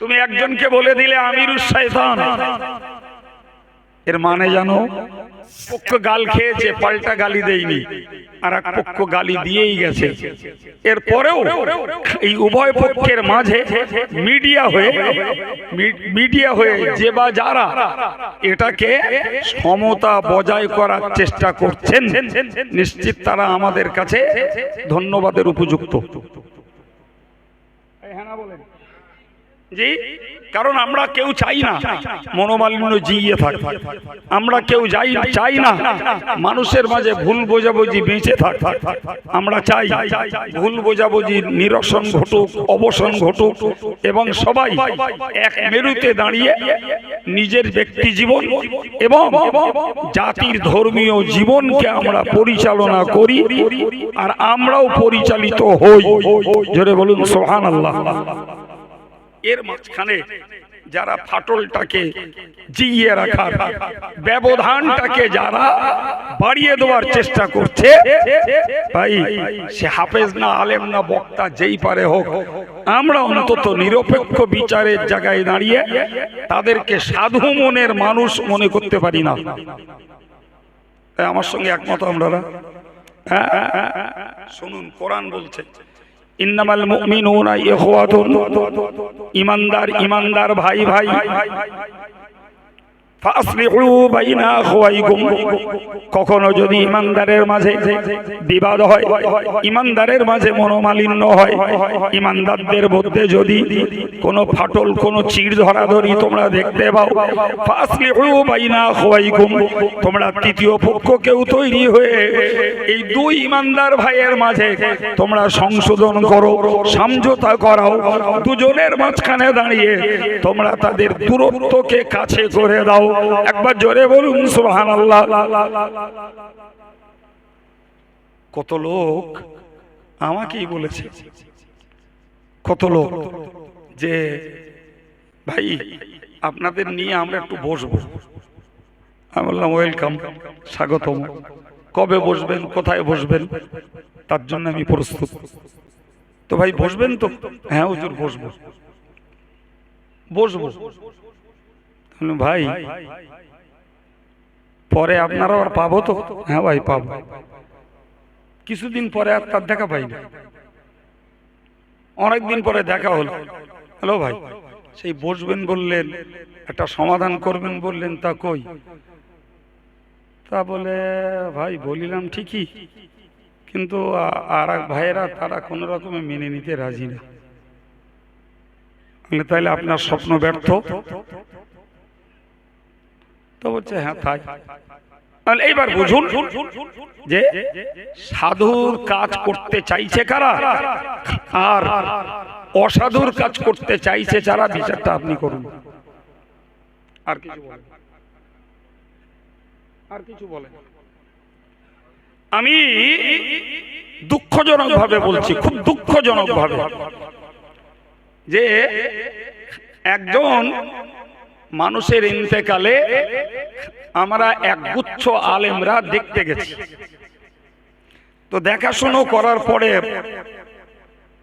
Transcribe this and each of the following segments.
তুমি একজনকে বলে দিলে শয়তান। এর মানে জানো, পক্ষ গাল খেয়েছে, পাল্টা গালি দেয়নি, আর এক পক্ষ গালি দিয়েই গেছে। এরপরেও এই উভয় পক্ষের মাঝে মিডিয়া হয়ে মিডিয়া হয়ে যে বা যারা এটাকে সমতা বজায় করার চেষ্টা করছেন, নিশ্চিত তারা আমাদের কাছে ধন্যবাদের উপযুক্ত। জি কারণ আমরা কেউ চাই না, মনোমালিন্য জিয়ে থাক। আমরা কেউ যাই চাই না, মানুষের মাঝে ভুল বোঝাবুঝি বেঁচে থাক। আমরা চাই ভুল বোঝাবুঝি নিরসন ঘটুক, অবসান ঘটুক এবং সবাই এক মেরুতে দাঁড়িয়ে নিজের ব্যক্তি জীবন এবং জাতির ধর্মীয় জীবনকে আমরা পরিচালনা করি আর আমরাও পরিচালিত হই। জোরে বলুন সোহান আল্লাহ এর মাঝখানে যারা ফাটলটাকে জিইয়ে রাখার ব্যবধানটাকে যারা বাড়িয়ে দেওয়ার চেষ্টা করছে ভাই সে হাফেজ না আলেম না বক্তা যেই পারে হোক আমরা অন্তত নিরপেক্ষ বিচারের জায়গায় দাঁড়িয়ে তাদেরকে সাধু মনের মানুষ মনে করতে পারি না আমার সঙ্গে একমত আমরা হ্যাঁ, হ্যাঁ, হ্যাঁ, হ্যাঁ, শুনুন কোরআন বলছে ইন্নামাল মুমিনুনা ইখওয়াতুন। ইমানদার ইমানদার ভাই ভাই। কখনো যদি ইমানদারের মাঝে বিবাদ হয়, ইমানদারের মাঝে মনোমালিন্য হয়, ইমানদারদের মধ্যে যদি কোনো ফাটল, কোনো চিড় ধরাধরি তোমরা দেখতে পাও তোমরা তৃতীয় পক্ষ কেউ তৈরি হয়ে এই দুই ইমানদার ভাইয়ের মাঝে তোমরা সংশোধন করো, সমঝোতা করাও, দুজনের মাঝখানে দাঁড়িয়ে তোমরা তাদের দূরত্বকে কাছে করে দাও। একবার জোরে বলুন সুবহান আল্লাহ কত লোক আমাকেই বলেছে, কত লোক যে, ভাই, আপনাদের নিয়ে আমরা একটু বসবো। আমি বললাম ওয়েলকাম স্বাগতম। কবে বসবেন, কোথায় বসবেন? তার জন্য আমি প্রস্তুত। তো ভাই, বসবেন তো? হ্যাঁ হুজুর, বসবো। বসবো। ভাই, পরে আপনারা আর পাবো তো? হ্যাঁ ভাই, পাবো। কিছুদিন পরে আর তার দেখা পাই না অনেকদিন পরে দেখা হলো। হ্যালো ভাই, সেই বসবেন বললেন, একটা সমাধান করবেন বললেন, তা কই? তা বলে, ভাই, বলিলাম ঠিকই, কিন্তু আর এক ভাইয়েরা তারা কোনো রকমে মেনে নিতে রাজি না। তাহলে আপনার স্বপ্ন ব্যর্থ? তো বলছে হ্যাঁ তাই তাহলে এইবার বুঝুন যে সাধুর কাজ করতে চাইছে কারা? আর অসাধুর কাজ করতে চাইছে যারা, বিচারটা আপনি করুন। আর কিছু বলেন। আর কিছু বলেন। আমি দুঃখজনক ভাবে বলছি, খুব দুঃখজনক ভাবে যে একজন মানুষের ইন্তেকালে আমরা একগুচ্ছ আলেমরা দেখতে গেছি। তো দেখাশুনো করার পরে,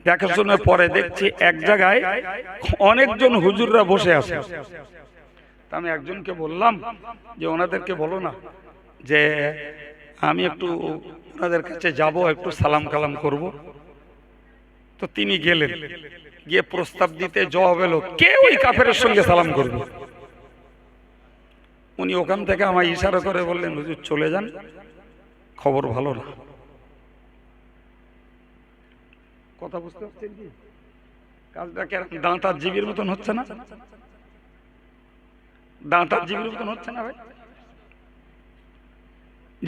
দেখাশোনার পরে দেখছি এক জায়গায় অনেকজন হুজুররা বসে আছে। আমি একজনকে বললাম যে, ওনাদেরকে বলো না যে, আমি একটু ওনাদের কাছে যাব, একটু সালাম কালাম করব। তো তিনি গেলেন। গিয়ে প্রস্তাব দিতে জবাব এলো কে ওই কাফের সঙ্গে সালাম করবে উনি ওখান থেকে আমায় ইশারা করে বললেন, হুজুর, চলে যান। খবর ভালো না। কথা বুঝতে পারছেন কি? কাজটা কেরকম দাঁতার জীবীর মতন হচ্ছে না? দাঁতার জীবীর মতন হচ্ছে না ভাই?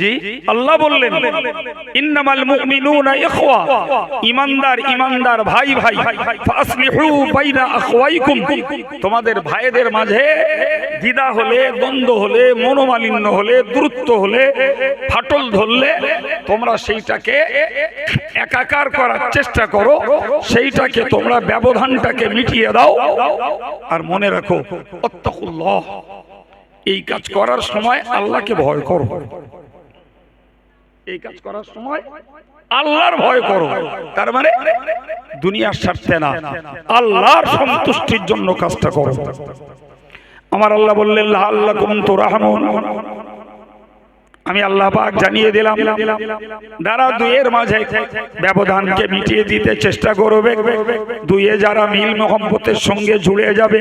জি? আল্লাহ বললেন, ইন্নামাল ইমানদার ইমানদার, ভাই ভাই তোমাদের ভাইদের মাঝে দ্বিধা হলে, দ্বন্দ্ব হলে, মনোমালিন্য হলে, দূরত্ব হলে, ফাটল ধরলে তোমরা সেইটাকে একাকার করার চেষ্টা করো, সেইটাকে তোমরা ব্যবধানটাকে মিটিয়ে দাও। আর মনে রাখো, অত্তাকুল্লাহ, এই কাজ করার সময় আল্লাহকে ভয় করো। এই কাজ করার সময় আল্লাহর ভয় করো। তার মানে দুনিয়ার স্বার্থে না। আল্লাহর সন্তুষ্টির জন্য কাজটা করো। আমার আল্লাহ বললেন আল্লাহ কুমন্ত রাহমুন আমি আল্লাহ পাক জানিয়ে দিলাম দ্বারা দুইয়ের মাঝে ব্যবধানকে মিটিয়ে দিতে চেষ্টা করবে, দুইয়ে যারা মিল মোহাম্মতের সঙ্গে জুড়ে যাবে।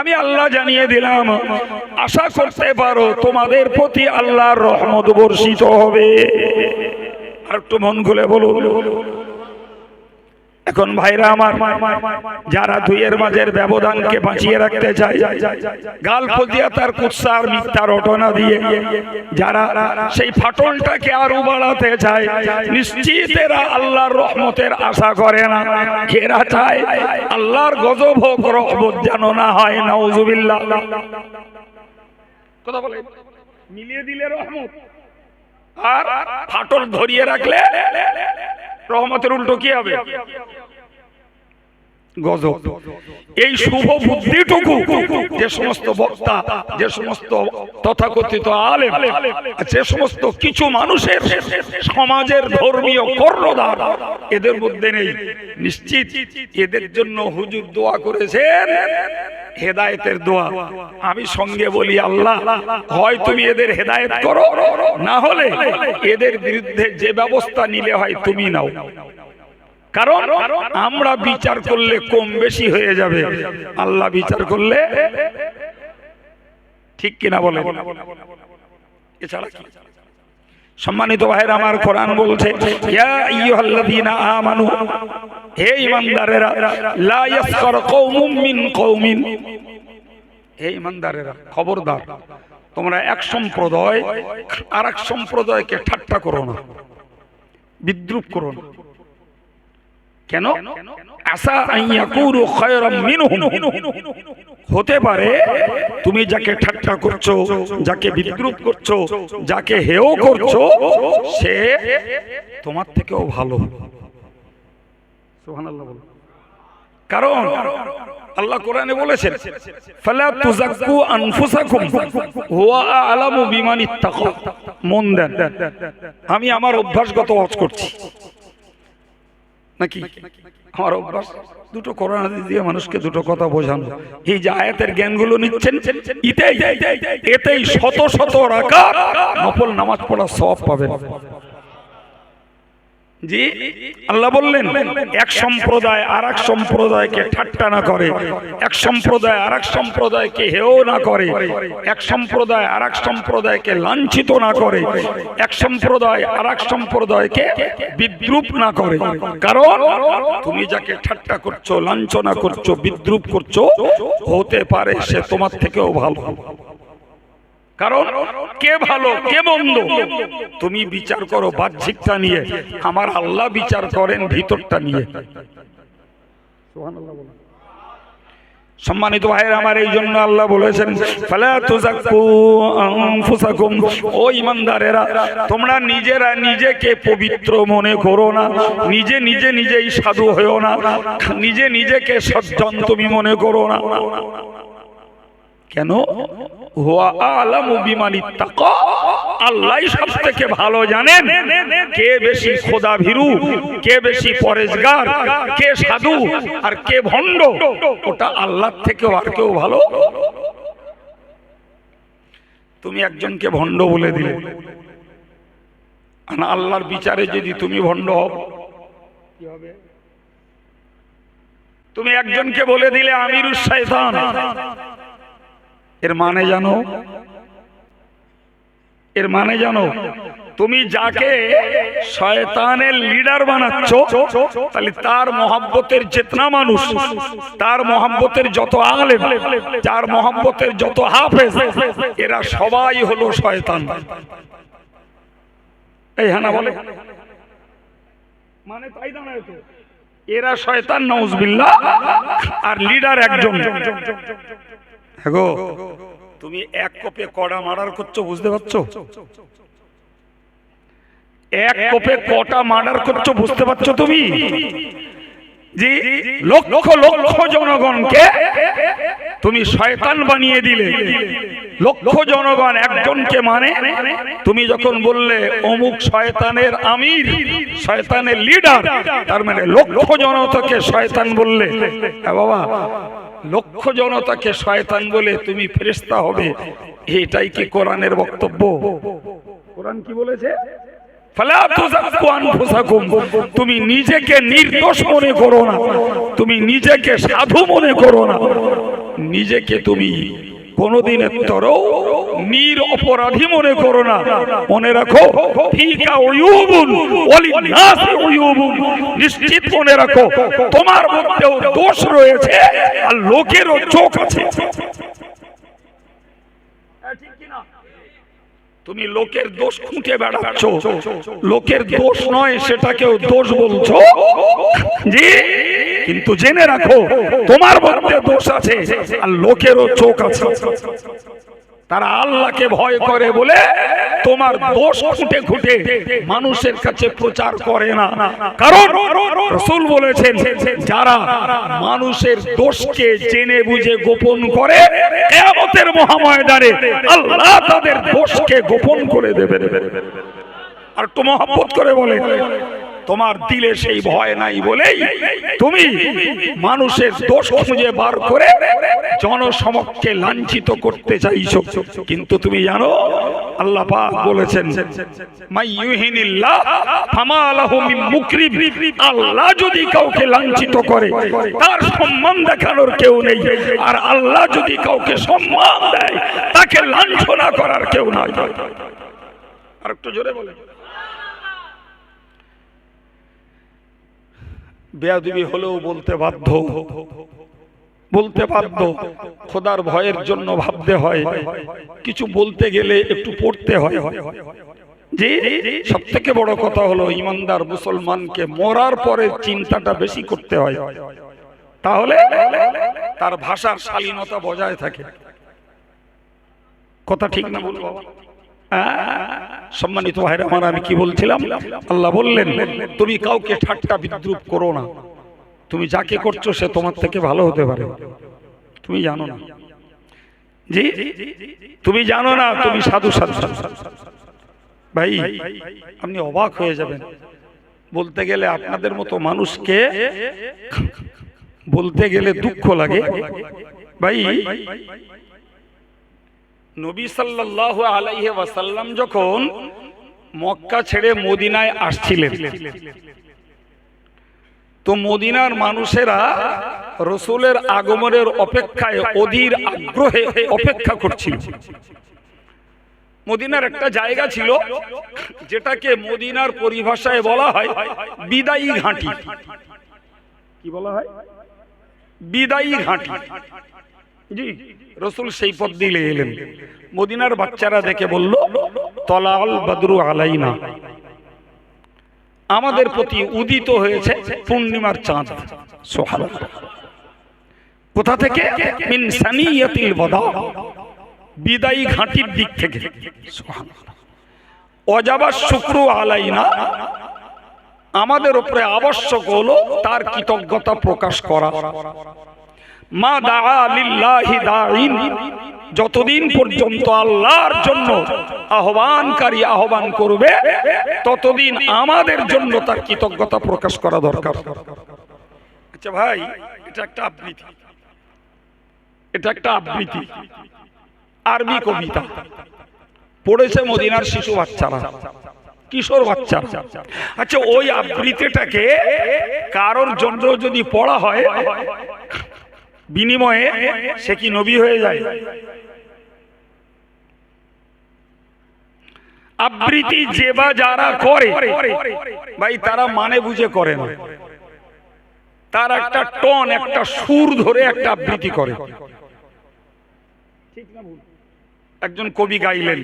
আমি আল্লাহ জানিয়ে দিলাম, আশা করতে পারো তোমাদের প্রতি আল্লাহর রহমত বর্ষিত হবে। আর একটু মন খুলে বলো এখন ভাইরা আমার, যারা দুইয়ের মাঝের ব্যবধানকে বাঁচিয়ে রাখতে চায়, গাল ফজিয়া তার কুৎসার মিথ্যা রটনা দিয়ে, যারা সেই ফাটলটাকে আরও বাড়াতে চায়, নিশ্চিত এরা আল্লাহর রহমতের আশা করে না। এরা চায় আল্লাহর গজব হোক, রহমত যেন না হয়, নাউজুবিল্লাহ। কথা বলে, মিলিয়ে দিলে রহমত। আর ফাটল ধরিয়ে রাখলে রহমতের উল্টো কি হবে? গজব। এই শুভ বুদ্ধিটুকু যে সমস্ত বক্তা, যে সমস্ত তথাকথিত আলেম যে সমস্ত কিছু মানুষের সমাজের ধর্মীয় কর্ণধার, এদের মধ্যে নেই। নিশ্চিত এদের জন্য হুজুর দোয়া করেছেন, হেদায়েতের দোয়া। আমি সঙ্গে বলি, আল্লাহ, হয় তুমি এদের হেদায়েত করো, না হলে এদের বিরুদ্ধে যে ব্যবস্থা নিলে হয় তুমি নাও। কারণ আমরা বিচার করলে কম বেশি হয়ে যাবে। আল্লাহ বিচার করলে ঠিক কিনা বলে এছাড়া সম্মানিত ভাইয়ের আমার কোরআন বলছে আমানু হে লা কওমুম মিন কওমিন। হে ঈমানদারেরা খবরদার তোমরা এক সম্প্রদায় আর এক সম্প্রদায়কে ঠাট্টা করো না বিদ্রুপ করো না। কেন? আসা আইয়াকুরু খায়রাম মিনহুম। হতে পারে তুমি যাকে ঠাট্টা করছ যাকে বিদ্রুপ করছ যাকে হেও করছ সে তোমার থেকেও ভালো সুবহানাল্লাহ বলো। কারণ আল্লাহ কোরআনে বলেছেন ফালা তুজাক্কু আনফুসাকুম হুয়া আলামু বিমান ইত্তাকা মন দেন আমি আমার অভ্যাসগত ওয়াজ করছি। নাকি? আমার অভ্যাস, দুটো করোনা দিয়ে মানুষকে দুটো কথা বোঝানো। এই যে আয়াতের জ্ঞানগুলো নিচ্ছেন এতেই শত শত রাখা নফল নামাজ পড়া সব পাবেন। জি, আল্লাহ বললেন, এক সম্প্রদায় আর এক সম্প্রদায়কে ঠাট্টা না করে, এক সম্প্রদায় আর এক সম্প্রদায়কে হেও না করে, এক সম্প্রদায় আর এক সম্প্রদায়কে লাঞ্ছিত না করে, এক সম্প্রদায় আর এক সম্প্রদায়কে বিদ্রুপ না করে। কারণ, তুমি যাকে ঠাট্টা করছ, লাঞ্ছনা করছ, বিদ্রুপ করছ, হতে পারে সে তোমার থেকেও ভালো। কারণ কে ভালো কে মন্দ? তুমি বিচার করো বাহ্যিকটা নিয়ে। আমার আল্লাহ বিচার করেন ভিতরটা নিয়ে। সম্মানিত ভাইয়ের আমার এই জন্য আল্লাহ বলেছেন ও ইমানদারেরা তোমরা নিজেরা নিজেকে পবিত্র মনে করো না। নিজে নিজে নিজেই সাধু হয়েও না। নিজে নিজেকে সজ্জন তুমি মনে করো না। কেন? ভালো জানেন কে বেশি ভীরু কে বেশি কে সাধু আর কে ভণ্ড, ওটা থেকেও আর কেউ ভালো? তুমি একজনকে ভণ্ড বলে দিলে। আর আল্লাহর বিচারে যদি তুমি ভণ্ড কি হবে তুমি একজনকে বলে দিলে, আমিরুস শয়তান। এর মানে জানো? এর মানে জানো? তুমি যাকে শয়তানের লিডার বানাচ্ছ, তাহলে তার মহাব্বতের চেতনা মানুষ, তার মহাব্বতের যত আলেম তার মহাব্বতের যত হাফেজ, এরা সবাই হলো শয়তান। এই হ্যাঁ বলে। মানে তাই দাঁড়ায় এরা শয়তান নওজবিল্লাহ আর লিডার একজন। হ্যাগো তুমি এক কোপে কড়া মার্ডার করছ, বুঝতে পারছ? এক কোপে কটা মার্ডার করছ, বুঝতে পারছ তুমি? জি লক্ষ লক্ষ জনগণকে তুমি শয়তান বানিয়ে দিলে। লক্ষ জনগণ একজনকে মানে তুমি যখন বললে, অমুক শয়তানের আমির, শয়তানের লিডার, তার মানে লক্ষ জনতাকে শয়তান বললে। হ্যাঁ বাবা লক্ষ জনতাকে শয়তান বলে তুমি ফেরেস্তা হবে। এটাই কি কোরআনের বক্তব্য? কোরআন কি বলেছে? ফালা তুমি নিজেকে নির্দোষ মনে করো না। তুমি নিজেকে সাধু মনে করো না। নিজেকে তুমি কোনদিনের তরও নির অপরাধী মনে করো না। মনে রাখো নিশ্চিত মনে রাখো, তোমার মধ্যেও দোষ রয়েছে আর লোকেরও চোখ আছে। তুমি লোকের দোষ খুঁটে বেড়াচ্ছ। লোকের দোষ নয় সেটাকেও দোষ বলছো। জি কিন্তু জেনে রাখো তোমার মধ্যে দোষ আছে আর লোকেরও চোখ আছে। তারা আল্লাহকে ভয় করে বলে, তোমার দোষ খুঁটে খুঁটে মানুষের কাছে প্রচার করে না। কারণ রসুল বলেছেন, যারা মানুষের দোষকে জেনে বুঝে গোপন করে, কেয়ামতের মহাময়দানে আল্লাহ তাদের দোষকে গোপন করে দেবে। আর একটু মহব্বত করে বলে তোমার দিলে সেই ভয় নাই বলেই তুমি মানুষের দোষ খুঁজে বার করে জনসমক্ষে লাঞ্ছিত করতে চাইছো। কিন্তু তুমি জানো, আল্লাহ পাক বলেছেন, মাই ইউহিনিল্লাহ, ফামা লাহু মিন মুকরিম। আল্লাহ যদি কাউকে লাঞ্ছিত করে, তার সম্মান দেখানোর কেউ নেই। আর আল্লাহ যদি কাউকে সম্মান দেয়, তাকে লাঞ্ছনা করার কেউ নাই। আর একটু জোরে বলে বেয়াদবি হলেও বলতে বাধ্য। বলতে বাধ্য। খোদার ভয়ের জন্য ভাবতে হয়। কিছু বলতে গেলে একটু পড়তে হয়। যে সব থেকে বড় কথা হলো, ইমানদার মুসলমানকে মরার পরে চিন্তাটা বেশি করতে হয়। তাহলে তার ভাষার শালীনতা বজায় থাকে। কথা ঠিক না বলব? সম্মানিত ভাইরা আমার, আমি কি বলছিলাম? আল্লাহ বললেন, তুমি কাউকে ঠাট্টা বিদ্রুপ করো না। তুমি যাকে করছ সে তোমার থেকে ভালো হতে পারে। তুমি জানো না। জি, তুমি জানো না, তুমি সাধু সাধু। ভাই, আপনি অবাক হয়ে যাবেন। বলতে গেলে আপনাদের মতো মানুষকে বলতে গেলে দুঃখ লাগে। ভাই নবী সাল্লাল্লাহু আলাইহি ওয়াসাল্লাম যখন মক্কা ছেড়ে মদিনায় আসছিলেন তো মদিনার মানুষেরা রসুলের আগমনের অপেক্ষায় অধীর আগ্রহে অপেক্ষা করছিল। মদিনার একটা জায়গা ছিল যেটাকে মদিনার পরিভাষায় বলা হয় বিদায়ী ঘাঁটি। কি বলা হয়? বিদায়ী ঘাঁটি। জি, রসুল সেই পথ দিলে এলেন। মদিনার বাচ্চারা দেখে বলল তলাল বদরু আলাইনা। আমাদের প্রতি উদিত হয়েছে পূর্ণিমার চাঁদ। সোহাল কোথা থেকে? বিদায়ী ঘাঁটির দিক থেকে। অজাবা শুক্র আলাইনা। আমাদের উপরে আবশ্যক হলো তার কৃতজ্ঞতা প্রকাশ করা। মা দা লিল্লাহি দাইন যতদিন পর্যন্ত আল্লাহর জন্য আহ্বানকারী আহ্বান করবে, ততদিন আমাদের জন্য তার কৃতজ্ঞতা প্রকাশ করা দরকার। আচ্ছা ভাই, এটা একটা আবৃত্তি। এটা একটা আবৃত্তি। আরবি কবিতা। পড়েছে মদিনার শিশু বাচ্চারা, কিশোর বাচ্চা আচ্ছা ওই আবৃত্তিটাকে কারোর জন্য যদি পড়া হয় বিনিময়ে সে কি নবী হয়ে যায়? আবৃত্তি যে বা যারা করে, ভাই, তারা মানে বুঝে করে না। তার একটা টন, একটা সুর ধরে একটা আবৃত্তি করে। একজন কবি গাইলেন,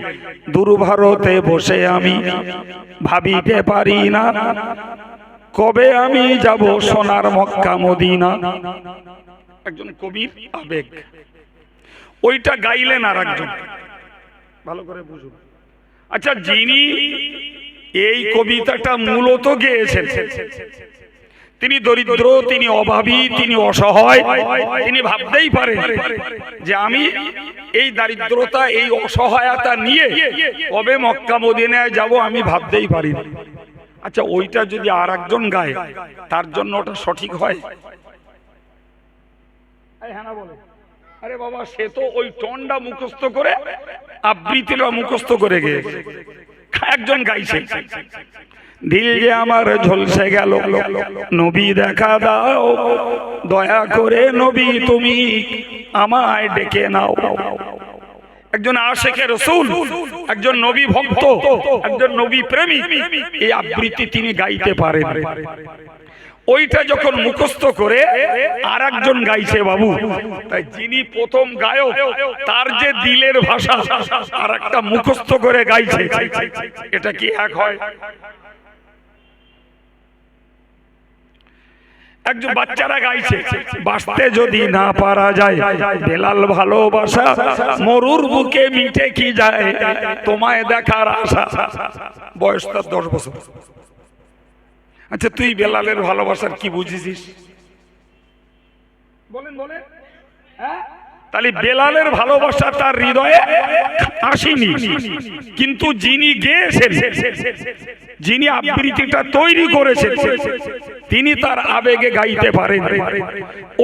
দুর্ভারতে বসে আমি ভাবিতে পারি না, কবে আমি যাব সোনার মক্কা মদিনা? একজন কবির আবেগ। ওইটা গাইলেন আর একজন। ভালো করে বুঝুন। আচ্ছা যিনি এই কবিতাটা মূলত গেয়েছেন তিনি দরিদ্র তিনি অভাবী তিনি অসহায় তিনি ভাবতেই পারেন যে আমি এই দারিদ্রতা এই অসহায়তা নিয়ে কবে মক্কা মদিনায় যাব আমি ভাবতেই পারি আচ্ছা ওইটা যদি আর একজন গায় তার জন্য ওটা সঠিক হয়? হ্যাঁ। আরে বাবা, সে তো ওই টনটা মুখস্থ করে আবৃত্তিটা মুখস্থ করে গিয়েছে। একজন গাইছে। দিল যে আমার ঝলসে গেল। নবী দেখা দাও। দয়া করে নবী তুমি আমায় ডেকে নাও। একজন আশেখের রসুল, একজন নবী ভক্ত, একজন নবী প্রেমী এই আবৃত্তি তিনি গাইতে পারেন। ওইটা যখন মুখস্থ করে আর একজন গাইছে, বাবু, তাই যিনি প্রথম গায়ক, তার যে দিলের ভাষা আর একটা মুখস্থ করে গাইছে, এটা কি এক হয়? একজন বাচ্চারা গাইছে, বাঁচতে যদি না পারা যায়, বেলাল ভালোবাসা, মরুর বুকে মিটে কি যায়, তোমায় দেখার আশা। বয়স তার দশ বছর। আচ্ছা তুই বেলালের ভালোবাসার কি বুঝেছিস? বলেন বলেন। হ্যাঁ? তাহলে বেলালের ভালোবাসা তার হৃদয়ে আসেনি। কিন্তু যিনি গেয়েছেন যিনি আবৃত্তিটা তৈরি করেছেন তিনি তার আবেগে গাইতে পারেন।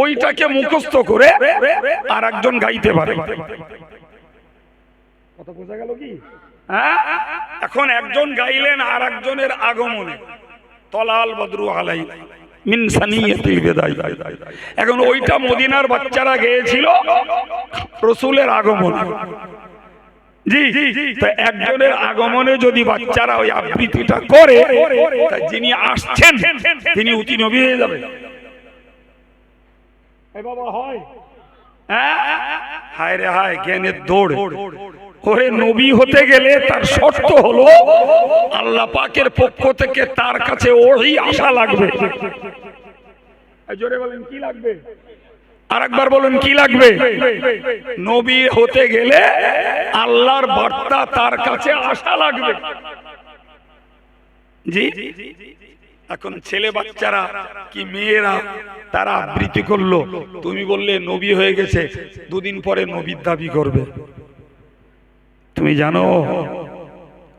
ওইটাকে মুখস্থ করে আর একজন গাইতে পারে। কথা বোঝা গেল কি? হ্যাঁ? এখন একজন গাইলেন আর একজনের আগমনে। তলাল বদরু আলাই মিন সানিয়াতিল বিদায় এখন ওইটা মদিনার বাচ্চারা গেয়েছিল রসুলের আগমন। জি একজনের আগমনে যদি বাচ্চারা ওই আবৃত্তিটা করে যিনি আসছেন তিনি অতি নবী হয়ে যাবে বাবা হয়। হ্যাঁ? হায় রে হায় জ্ঞানের দৌড়। ওরে নবী হতে গেলে তার শর্ত হলো আল্লাহ পাকের পক্ষ থেকে তার কাছে ওই আশা লাগবে। জোরে বলেন, কি লাগবে? আর বলুন, কি লাগবে? নবী হতে গেলে আল্লাহর বার্তা তার কাছে আশা লাগবে। জি? এখন ছেলে বাচ্চারা কি মেয়েরা তারা আবৃত্তি করল? তুমি বললে নবী হয়ে গেছে, দুদিন পরে নবীর দাবি করবে। তুমি জানো,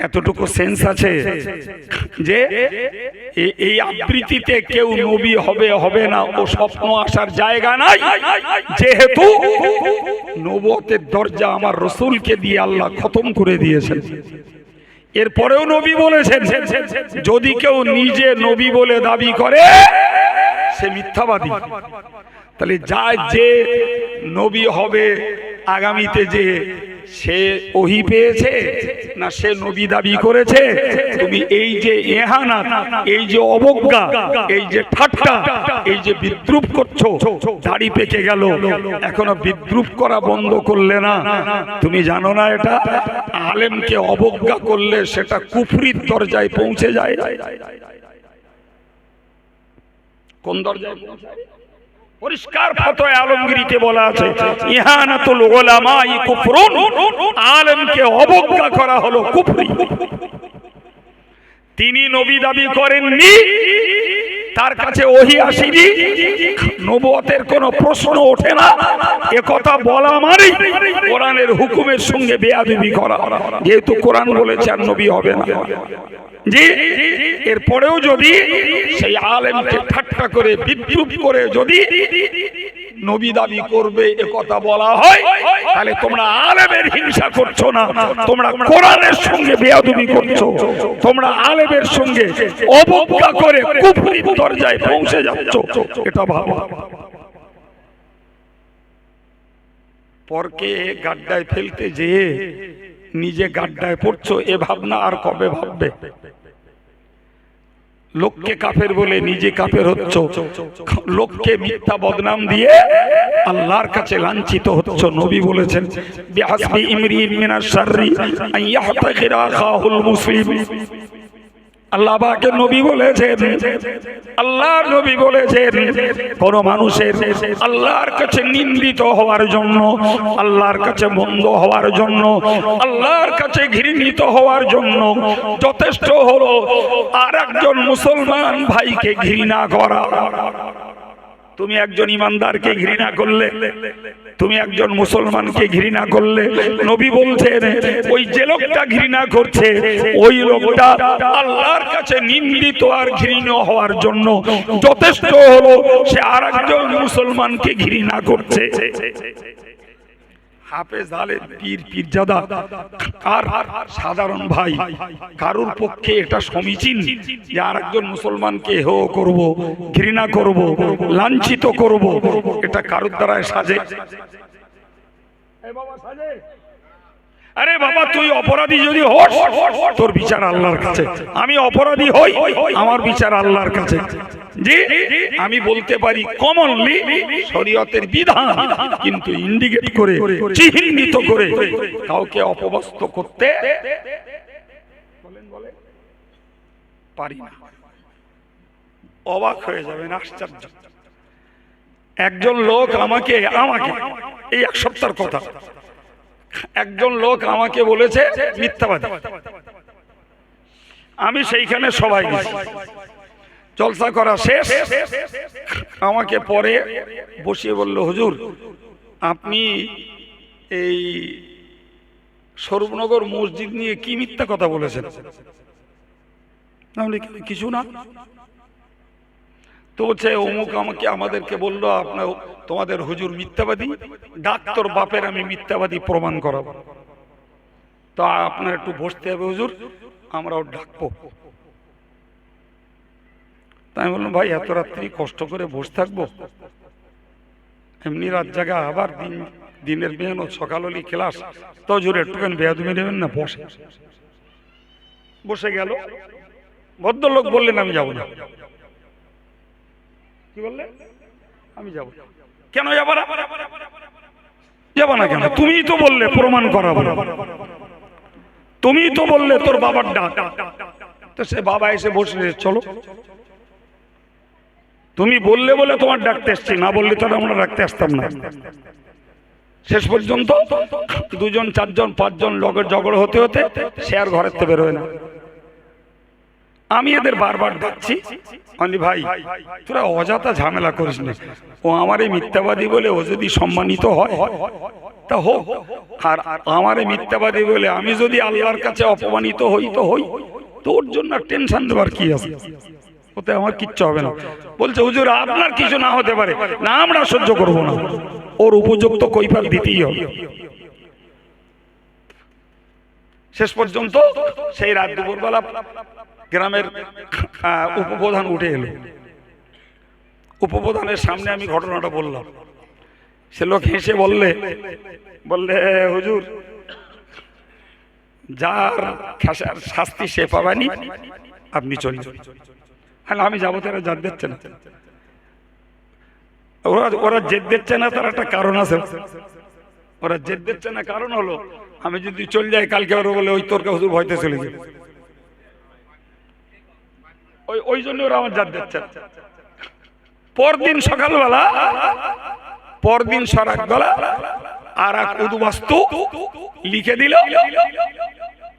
এতটুকু সেন্স আছে যে এই আবৃত্তিতে কেউ নবী হবে হবে না, ও স্বপ্ন আসার জায়গা নাই। যেহেতু নবতের দরজা আমার রসুলকে দিয়ে আল্লাহ খতম করে দিয়েছেন। এরপরেও নবী বলেছেন, যদি কেউ নিজে নবী বলে দাবি করে, সে মিথ্যাবাদী। তাহলে যা যে নবী হবে আগামীতে যে সে ওহি পেয়েছে না সে নবী দাবি করেছে তুমি এই যে এহানা এই যে অবজ্ঞা এই যে ঠাট্টা এই যে বিদ্রুপ করছ দাড়ি পেকে গেল এখনও বিদ্রুপ করা বন্ধ করলে না। তুমি জানো না এটা? আলেমকে অবজ্ঞা করলে সেটা কুফরির দরজায় পৌঁছে যায়। কোন দরজায়? পৌঁছায়? পরিষ্কার ফতোয় আলমগিরিতে বলা আছে, ইহানাতুল উলামাই কুফরুন, আলেমকে অবজ্ঞা করা হলো কুফরি। তিনি নবী দাবি করেননি, তার কাছে ওহি আসেনি, নবুয়তের কোনো প্রশ্ন ওঠে না, এ কথা বলা মানে কোরআনের হুকুমের সঙ্গে বেয়াদবি করা, যেহেতু কোরআন বলেছে আর নবী হবে না। জি এরপরেও যদি সেই আলেমকে ঠাট্টা করে, বিদ্রুপ করে যদি নবী দাবি করবে, এ কথা বলা হয়, তাহলে তোমরা আলেমের হিংসা করছ না, তোমরা কোরআনের সঙ্গে বেয়াদবি করছ, তোমরা আলেমের সঙ্গে অবজ্ঞা করে কুফরির দরজায় পৌঁছে যাচ্ছ, এটা ভালো পরকে গাড্ডায় ফেলতে যেয়ে নিজে গাড্ডায় পড়ছো, এ ভাবনা আর কবে ভাববে? লোককে কাফের বলে নিজে কাফের হচ্ছ। লোককে মিথ্যা বদনাম দিয়ে আল্লাহর কাছে লাঞ্ছিত হচ্ছ, নবী বলেছেন বিহাসবি ইমরিন মিনাশ শাররি আন ইয়াহতাকিরা আখাহুল মুসলিম। আল্লাহ পাকের নবী বলেছেন, আল্লাহর নবী বলেছেন, কোন মানুষের আল্লাহর কাছে নিন্দিত হওয়ার জন্য, আল্লাহর কাছে মন্দ হওয়ার জন্য, আল্লাহর কাছে ঘৃণিত হওয়ার জন্য যথেষ্ট হলো আর একজন মুসলমান ভাইকে ঘৃণা করা। তুমি একজন ইমানদারকে ঘৃণা করলে, তুমি একজন মুসলমানকে ঘৃণা করলে, নবী বলছেন, ওই যে লোকটা ঘৃণা করছে, ওই লোকটা আল্লাহর কাছে নিন্দিত আর ঘৃণ হওয়ার জন্য যথেষ্ট হলো, সে আর একজন মুসলমানকে ঘৃণা করছে। হাফেজ আলেম পীর পীরজাদা আর সাধারণ ভাই? কারোর পক্ষে এটা সমীচীন যে আর একজন মুসলমানকে হেও করব, ঘৃণা করব, লাঞ্ছিত করব, এটা কারোর দ্বারায় সাজে। আরে বাবা, তুই অপরাধী যদি হোস, তোর বিচার আল্লাহর কাছে। আমি অপরাধী হই, আমার বিচার আল্লাহর কাছে। জি, আমি বলতে পারি কমনলি শরীয়তের বিধান, কিন্তু ইন্ডিকেট করে, চিহ্নিত করে কাউকে অপবস্ত করতে বলেন বলে পারি না। অবাক হয়ে যাবেন, আশ্চর্য। একজন লোক আমাকে আমাকে, এই এক সপ্তাহের কথা একজন লোক আমাকে বলেছে মিথ্যাবাদী। আমি সেইখানে সবাই জলসা করা শেষ। আমাকে পরে বসিয়ে বলল, হুজুর, আপনি এই সরবনগর মসজিদ নিয়ে কি মিথ্যা কথা বলেছেন? কিছু না। তো বলছে অমুক আমাকে আমাদেরকে বলল, আপনার তোমাদের হুজুর মিথ্যাবাদী? ডাক্তার বাপের আমি মিথ্যাবাদী প্রমাণ করাবো। তো আপনার একটু বসতে হবে হুজুর, আমরাও ডাকবো। তাই বললাম, ভাই, এত রাত্রি কষ্ট করে বসে থাকব? এমনি রাত জায়গা আবার দিন, দিনের মেহনত সকাল হলি ক্লাস। তো জোরে একটুখানি বেয়াদুমি নেবেন না, বসে। বসে গেল। ভদ্রলোক বললেন, আমি যাব না। কি বললে? আমি যাব। কেন যাব না? যাব না কেন? তুমিই তো বললে প্রমাণ করাবো। তুমিই তো বললে তোর বাবার ডাক। তো সে বাবা এসে বসলে, চলো। তুমি বললে বলে তোমার ডাকতে এসছি, না বললে তো আমরা ডাকতে আসতাম না। শেষ পর্যন্ত দুজন, চারজন, পাঁচজন লগের জগড় হতে হতে সে আর ঘরের থেকে বেরোয় না। আমি এদের বারবার ডাকছি। অলি ভাই, তোরা অযথা ঝামেলা করিস না। ও আমার এই মিথ্যাবাদী বলে ও যদি সম্মানিত হয়, তা হোক। আর আমার এই মিথ্যাবাদী বলে আমি যদি আল্লাহর কাছে অপমানিত হই, তো হই। তোর জন্য টেনশন দেওয়ার কি আছে? ওতে আমার কিচ্ছু হবে না। বলছে, হুজুর, আপনার কিছু না হতে পারে। না, আমরা সহ্য করব না। ওর উপযুক্ত কৈফাত দিতেই হবে। শেষ পর্যন্ত সেই রাত দুপুরবেলা গ্রামের উপপ্রধান উঠে এলো। উপপ্রধানের সামনে আমি ঘটনাটা বললাম। সে লোক হেসে বললে বললে হুজুর, যার খাসার শাস্তি সে পাবানি, আপনি চলে হ্যাঁ আমি যাব, তারা জাত দিচ্ছে না। ওরা ওরা জেদ দিচ্ছে না, তার একটা কারণ আছে। ওরা জেদ দিচ্ছে না, কারণ হলো, আমি যদি চলে যাই, কালকে ওরা বলে, ওই তোর হুজুর ভয়তে চলে যাবে। ওই জন্য ওরা আমার জাত দিচ্ছে। পরদিন সকালবেলা, পরদিন সরাকবেলা আর এক উদ্বাস্তু লিখে দিল,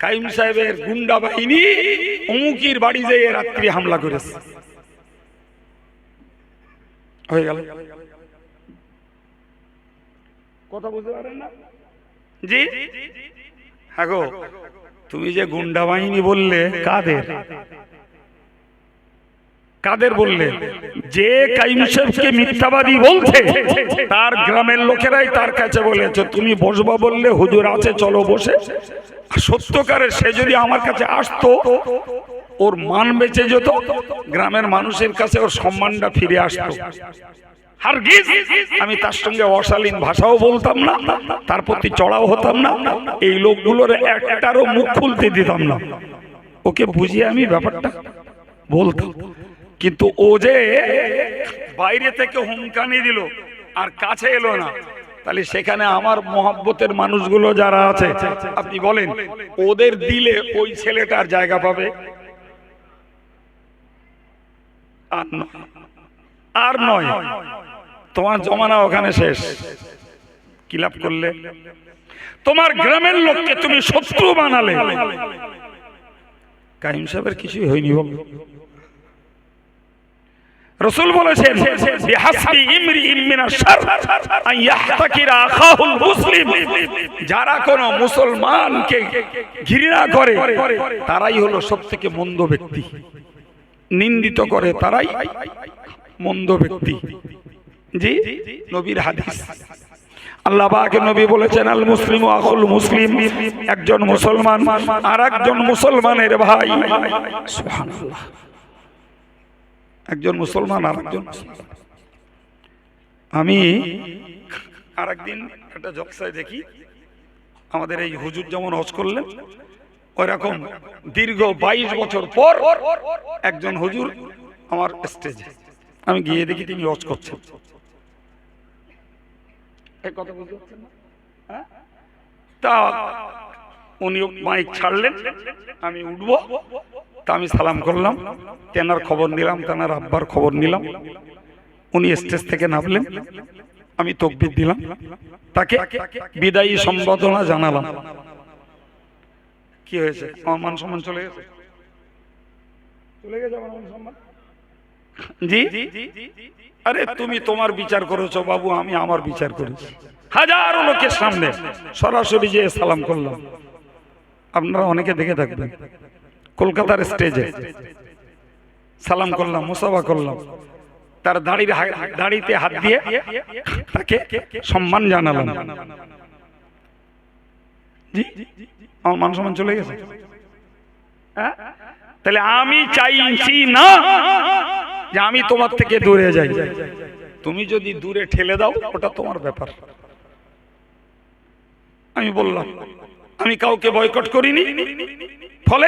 কাইম সাহেবের গুন্ডা বাহিনী অমুকির বাড়ি যেয়ে রাত্রি হামলা করেছে। হয়ে গেল। কথা বুঝতে পারেন না? জি? হ্যাঁ গো, তুমি যে গুন্ডা বাহিনী বললে, কাদের? কাদের বললে? যে কাইম সাহেবকে মিথ্যাবাদী বলছে, তার গ্রামের লোকেরাই তার কাছে বলেছে, তুমি বসবা বললে হুজুর আছে, চলো বসে। সত্যকারের সে যদি আমার কাছে আসতো, ওর মান বেঁচে যেত, গ্রামের মানুষের কাছে ওর সম্মানটা ফিরে আসতো। আমি তার সঙ্গে অশালীন ভাষাও বলতাম না, তার প্রতি চড়াও হতাম না, এই লোকগুলোর একটারও মুখ খুলতে দিতাম না। ওকে বুঝিয়ে আমি ব্যাপারটা বলতাম। কিন্তু ও যে বাইরে থেকে হুমকানি দিল আর কাছে এলো না, তাহলে সেখানে আমার মহাব্বতের মানুষগুলো যারা আছে, আপনি বলেন, ওদের দিলে ওই ছেলেটার জায়গা পাবে? আর নয়। তোমার জমানা ওখানে শেষ। কি লাভ করলে? তোমার গ্রামের লোককে তুমি শত্রু বানালে। কাহিম সাহেবের কিছুই হয়নি বাবু। রসুল বলেছেন বিহাসবি ইমরিইন মিনাশ শার আন ইয়াহতাকিরা আখাহুল মুসলিম। যারা কোন মুসলমানকে ঘৃণা করে তারাই হলো সবথেকে মন্দ ব্যক্তি। নিন্দিত করে তারাই মন্দ ব্যক্তি। জি নবীর হাদিস। আল্লাহ পাক নবী বলেছেন আল মুসলিম আকুল মুসলিম। একজন মুসলমান আর একজন মুসলমানের ভাই। সুবহানাল্লাহ। একজন মুসলমান আর একজন আমি আর একদিন একটা জকসায় দেখি আমাদের এই হুজুর যেমন হজ করলেন ওইরকম দীর্ঘ বাইশ বছর পর একজন হুজুর আমার স্টেজে আমি গিয়ে দেখি তিনি হজ করছেন? হ্যাঁ? তা উনি মাইক ছাড়লেন আমি উঠবো তা আমি সালাম করলাম। তেনার খবর নিলাম, তেনার আব্বার খবর নিলাম। উনি স্টেজ থেকে নামলেন। আমি তকবির দিলাম। তাকে বিদায়ী সম্বোধনা জানালাম। কি হয়েছে? আমার মান সম্মান চলে গেছে? জি? আরে তুমি তোমার বিচার করেছ বাবু, আমি আমার বিচার করেছি। হাজারো লোকের সামনে সরাসরি যে সালাম করলাম। আপনারা অনেকে দেখে থাকবেন। কলকাতার স্টেজে সালাম করলাম, মুসাফা করলাম। তার দাড়ির দাড়িতে হাত দিয়ে তাকে সম্মান জানালাম। আমার মান সম্মান চলে গেছে? হ্যাঁ? তাহলে আমি চাইছি না যে আমি তোমার থেকে দূরে যাই। তুমি যদি দূরে ঠেলে দাও, ওটা তোমার ব্যাপার। আমি বললাম আমি কাউকে বয়কট করিনি। ফলে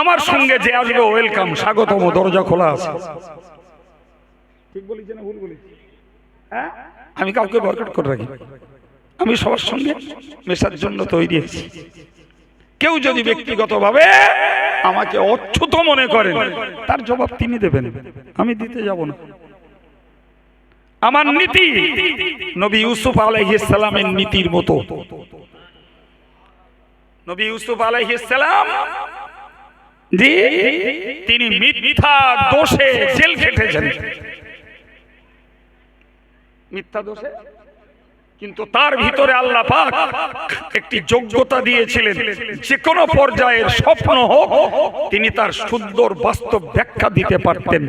আমার সঙ্গে যে আসবে ওয়েলকাম স্বাগতম দরজা খোলা আছে। ঠিক বলেছি না ভুল বলেছি হ্যাঁ? আমি কাউকে বয়কট করে রাখি। আমি সবার সঙ্গে মেশার জন্য তৈরি আছি। কেউ যদি ব্যক্তিগতভাবে আমাকে অচ্ছুত মনে করেন তার জবাব তিনি দেবেন। আমি দিতে যাব না। আমার নীতি নবী ইউসুফ আলাইহিসসালামের নীতির মতো। নবী ইউসুফ আলাইহিসসালাম জি তিনি মিথ্যা দোষে জেল খেটেছেন। মিথ্যা দোষে? কিন্তু তার ভিতরে আল্লাহ পাক একটি যোগ্যতা দিয়েছিলেন। যে কোনো পর্যায়ের স্বপ্ন হোক, তিনি তার সুন্দর বাস্তব ব্যাখ্যা দিতে পারতেন।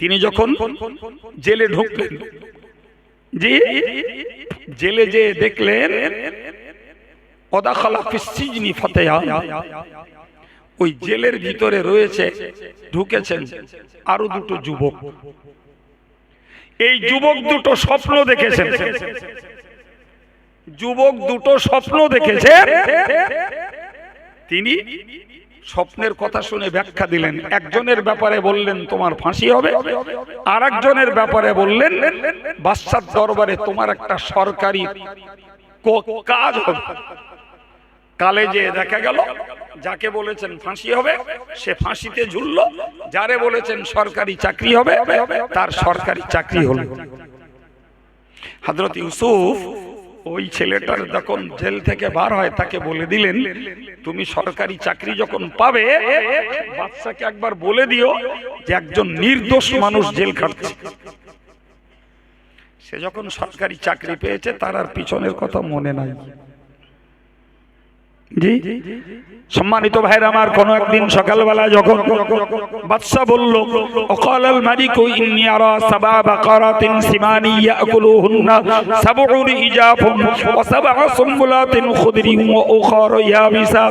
তিনি যখন জেলে ঢুকলেন, জি, জেলে যে দেখলেন অদাখালা ফিসিজনি ফাতেহা। ওই জেলের ভিতরে রয়েছে, ঢুকেছেন আরও দুটো যুবক। এই যুবক দুটো স্বপ্ন দেখেছেন। যুবক দুটো স্বপ্ন দেখেছে তিনি স্বপ্নের কথা শুনে ব্যাখ্যা দিলেন। একজনের ব্যাপারে বললেন, তোমার ফাঁসি হবে। আর একজনের ব্যাপারে বললেন, বাদশার দরবারে তোমার একটা সরকারি কাজ হবে। কালে যে দেখা গেল, যাকে বলেছেন ফাঁসি হবে, সে ফাঁসিতে ঝুলল। যারে বলেছেন সরকারি চাকরি হবে, তার সরকারি চাকরি হলো। হজরত ইউসুফ ওই ছেলেটার যখন জেল থেকে বার হয়, তাকে বলে দিলেন, তুমি সরকারি চাকরি যখন পাবে বাচ্চাকে একবার বলে দিও যে একজন নির্দোষ মানুষ জেল খাটছে। সে যখন সরকারি চাকরি পেয়েছে, তার আর পিছনের কথা মনে নাই। জি। সম্মানিত ভাইর আমার কোন একদিন সকালবেলা যখন বাদশা বলল অকাল আল মালিক ইন্নি আরা সাবা বাকারাতিন সিমানি ইয়াকুলুহুন্না সাবউন ইজাফ ওয়া সাবআ সুমবুলাতিন খুদরি ওয়া উখার ইয়াবিসা।